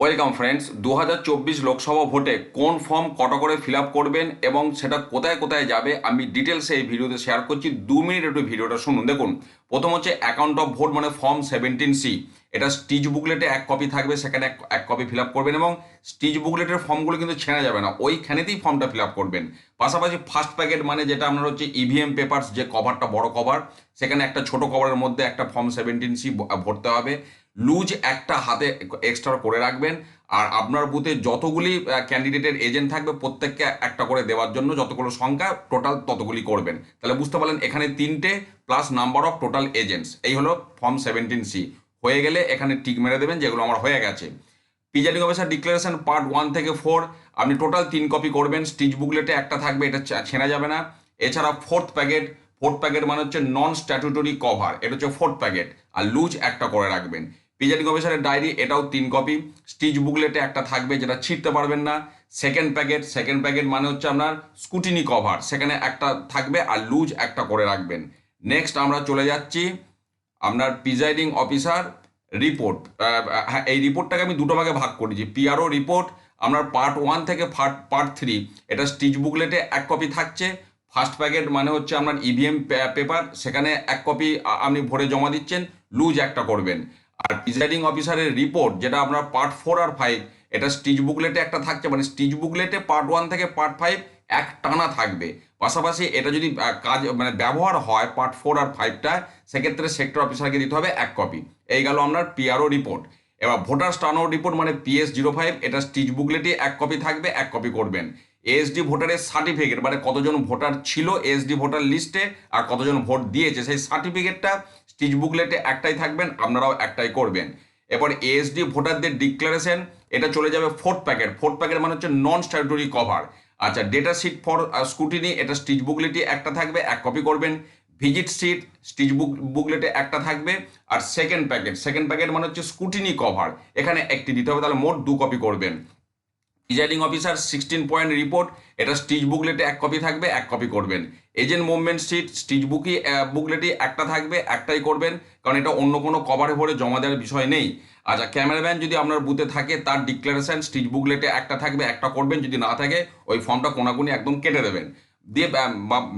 Welcome friends দু হাজার চব্বিশ লোকসভা ভোটে কোন ফর্ম কত করে ফিল করবেন এবং সেটা কোথায় কোথায় যাবে আমি ডিটেলসে এই ভিডিওতে শেয়ার করছি। দু মিনিট একটু ভিডিওটা শুনুন। দেখুন, প্রথম হচ্ছে অ্যাকাউন্ট অফ ভোট মানে ফর্ম সেভেন্টিন সি এটা স্টিচ বুকলেটে এক কপি থাকবে, সেখানে এক কপি ফিল করবেন এবং স্টিচ বুকলেটের ফর্মগুলো কিন্তু ছেঁড়া যাবে না, ওইখানেতেই ফর্মটা ফিল করবেন। পাশাপাশি ফার্স্ট প্যাকেট মানে যেটা আপনার হচ্ছে ইভিএম পেপারস যে কভারটা বড় কভার সেখানে একটা ছোট কভারের মধ্যে একটা ফর্ম সেভেন্টিন সি ভরতে হবে। লুজ একটা হাতে এক্সট্রা করে রাখবেন। আর আপনার বুথে যতগুলি ক্যান্ডিডেটের এজেন্ট থাকবে, প্রত্যেককে একটা করে দেওয়ার জন্য যতগুলো সংখ্যা টোটাল ততগুলি করবেন। তাহলে বুঝতে পারলেন, এখানে তিনটে plus number of total agents এই হলো ফর্ম সেভেন্টিন সি হয়ে গেলে এখানে টিক মেরে দেবেন, যেগুলো আমার হয়ে গেছে। Presiding officer declaration part one থেকে ফোর আপনি টোটাল তিন কপি করবেন স্টিচ বুকলেটে একটা থাকবে, এটা ছেঁড়া যাবে না। এছাড়া ফোর্থ প্যাকেট ফোর্থ প্যাকেট মানে হচ্ছে নন স্ট্যাটুটরি কভার এটা হচ্ছে ফোর্থ প্যাকেট আর লুজ একটা করে রাখবেন। প্রিজাইডিং অফিসারের ডায়েরি, এটাও তিন কপি। স্টিচ বুকলেটে একটা থাকবে যেটা ছিঁড়তে পারবেন না। সেকেন্ড প্যাকেট সেকেন্ড প্যাকেট মানে হচ্ছে আপনার স্কুটিনি কভার। সেখানে একটা থাকবে আর লুজ একটা করে রাখবেন। নেক্সট আমরা চলে যাচ্ছি আপনার প্রিজাইডিং অফিসার রিপোর্ট। হ্যাঁ এই রিপোর্টটাকে আমি দুটো ভাগে ভাগ করেছি। পিআরও রিপোর্ট, আপনার পার্ট ওয়ান থেকে পার্ট থ্রি। এটা স্টিচ বুকলেটে এক কপি থাকছে। ফার্স্ট প্যাকেট মানে হচ্ছে আপনার ইভিএম পেপার। সেখানে এক কপি আপনি ভরে জমা দিচ্ছেন, লুজ একটা করবেন। আর প্রিজাইডিং অফিসারের রিপোর্ট যেটা আপনার পার্ট ফোর আর ফাইভ এটা স্টিচ বুকলেটে একটা থাকছে মানে স্টিচ বুকলেটে পার্ট ওয়ান থেকে পার্ট ফাইভ এক টানা থাকবে। পাশাপাশি এটা যদি কাজ মানে ব্যবহার হয় পার্ট ফোর আর ফাইভটা সেক্ষেত্রে সেক্টর অফিসারকে দিতে হবে এক কপি এই গেল আপনার পিআরও রিপোর্ট এবার ভোটার স্টানো রিপোর্ট মানে পিএস জিরো ফাইভ এটা স্টিচ বুকলেটে এক কপি থাকবে, এক কপি করবেন। এসডি ভোটারের সার্টিফিকেট মানে কতজন ভোটার ছিল এসডি ভোটার লিস্টে আর কতজন ভোট দিয়েছে, সেই সার্টিফিকেটটা স্টিচ বুকলেটে একটাই থাকবেন, আপনারাও একটাই করবেন। এরপর এসডি ভোটারদের ডিক্লারেশন এটা চলে যাবে ফোর্থ প্যাকেট ফোর্থ প্যাকেট মানে হচ্ছে নন স্ট্যাটুটরি কভার আচ্ছা ডেটা শিট ফর স্কুটিনি এটা স্টিচ বুকলেটে একটা থাকবে, এক কপি করবেন। ভিজিট সিট স্টিচ বুক বুকলেটে একটা থাকবে। আর সেকেন্ড প্যাকেট সেকেন্ড প্যাকেট মানে হচ্ছে স্কুটিনি কভার এখানে একটি দিতে হবে, তাহলে মোট দু কপি করবেন। Presiding officer sixteen point report এটা স্টিচ বুকলেটে এক কপি থাকবে, এক কপি করবেন। এজেন্ট মুভমেন্ট সিট স্টিচ বুকই বুকলেটে একটা থাকবে, একটাই করবেন, কারণ এটা অন্য কোনো কভারে ভরে জমা দেওয়ার বিষয় নেই। আচ্ছা ক্যামেরাম্যান যদি আপনার বুথে থাকে, তার ডিক্লারেশন স্টিচ বুকলেটে একটা থাকবে, একটা করবেন, যদি না থাকে, ওই ফর্মটা কোনাকুনি একদম কেটে দেবেন। দিয়ে বা,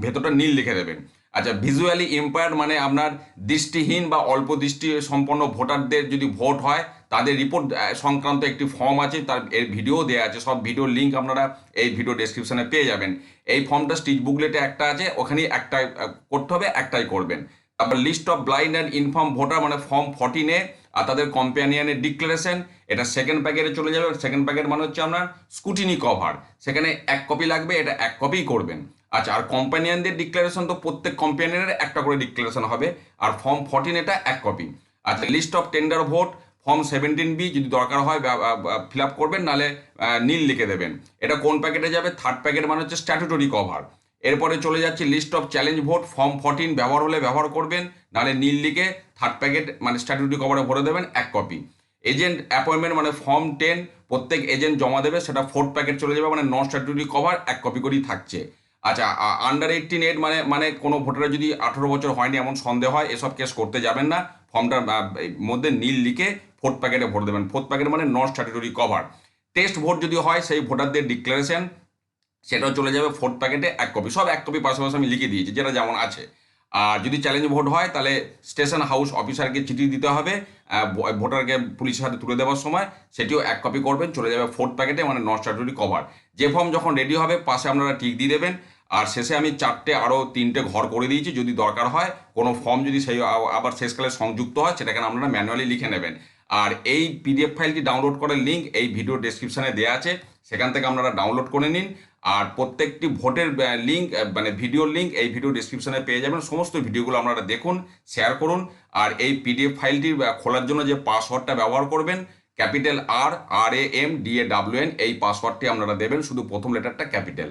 ভেতরটা নীল লিখে দেবেন। আচ্ছা ভিজুয়ালি ইম্পায়ার্ড মানে আপনার দৃষ্টিহীন বা অল্প দৃষ্টি সম্পন্ন ভোটারদের যদি ভোট হয়, তাদের রিপোর্ট সংক্রান্ত একটি ফর্ম আছে, তার এর ভিডিও দেওয়া আছে। সব ভিডিওর লিঙ্ক আপনারা এই ভিডিও ডেসক্রিপশনে পেয়ে যাবেন। এই ফর্মটা স্টিচ বুকলেটে একটা আছে, ওখানেই একটাই করতে হবে, একটাই করবেন। তারপর list of blind and infirm voter মানে ফর্ম ফর্টিনে আর তাদের কম্প্যানিয়ানের ডিক্লারেশন এটা সেকেন্ড প্যাকেটে চলে যাবে সেকেন্ড প্যাকেট মানে হচ্ছে আপনার স্কুটিনি কভার সেখানে এক কপি লাগবে, এটা এক কপিই করবেন। আচ্ছা আর কোম্পানিয়ানদের ডিক্লারেশন তো প্রত্যেক কোম্পানিয়ানের একটা করে ডিক্লারেশন হবে। আর ফর্ম ফর্টিন এটা এক কপি আচ্ছা list of tender vote form seventeen B যদি দরকার হয় ফিল আপ করবেন, নাহলে নীল লিখে দেবেন। এটা কোন প্যাকেটে যাবে? থার্ড প্যাকেট মানে হচ্ছে স্ট্যাটুটরি কভার এরপরে চলে যাচ্ছে list of challenge vote form fourteen ব্যবহার হলে ব্যবহার করবেন, নাহলে নীল লিখে থার্ড প্যাকেট মানে স্ট্যাটুটরি কভারে ভরে দেবেন, এক কপি এজেন্ট অ্যাপয়েন্টমেন্ট মানে ফর্ম টেন প্রত্যেক এজেন্ট জমা দেবে, সেটা ফোর্থ প্যাকেট চলে যাবে মানে নন স্ট্যাটুটরি কভার এক কপি করেই থাকছে। আচ্ছা আন্ডার এইটিন এইট মানে মানে কোনো ভোটারের যদি আঠারো বছর হয়নি এমন সন্দেহ হয়, এসব কেস করতে যাবেন না। ফর্মটার মধ্যে নীল লিখে ফোর্থ প্যাকেটে ভোট দেবেন। ফোর্থ প্যাকেট মানে non statutory cover test vote যদি হয়, সেই ভোটারদের ডিক্লারেশন সেটাও চলে যাবে ফোর্থ প্যাকেটে এক কপি সব এক কপি পাশাপাশি আমি লিখে দিয়েছি, যেটা যেমন আছে। আর যদি চ্যালেঞ্জ ভোট হয়, তাহলে স্টেশন হাউস অফিসারকে চিঠি দিতে হবে ভোটারকে পুলিশের হাতে তুলে দেওয়ার সময়, সেটিও এক কপি করবেন, চলে যাবে ফোর্থ প্যাকেটে মানে নন স্ট্যাটুটরি কভার যে ফর্ম যখন রেডি হবে, পাশে আপনারা টিক দিয়ে দেবেন। আর শেষে আমি চারটে আরও তিনটে ঘর করে দিয়েছি, যদি দরকার হয়। কোনো ফর্ম যদি সেই আবার শেষকালে সংযুক্ত হয়, সেটাকে আপনারা ম্যানুয়ালি লিখে নেবেন। আর এই পিডিএফ ফাইলটি ডাউনলোড করার লিঙ্ক এই ভিডিও ডেসক্রিপশনে দেওয়া আছে, সেখান থেকে আপনারা ডাউনলোড করে নিন। আর প্রত্যেকটি ভোটের লিঙ্ক মানে ভিডিওর লিঙ্ক এই ভিডিও ডেসক্রিপশনে পেয়ে যাবেন। সমস্ত ভিডিওগুলো আপনারা দেখুন শেয়ার করুন। আর এই পিডিএফ ফাইলটি খোলার জন্য যে পাসওয়ার্ডটা ব্যবহার করবেন capital R R A M D A W N এই পাসওয়ার্ডটি আপনারা দেবেন। শুধু প্রথম লেটারটা ক্যাপিটাল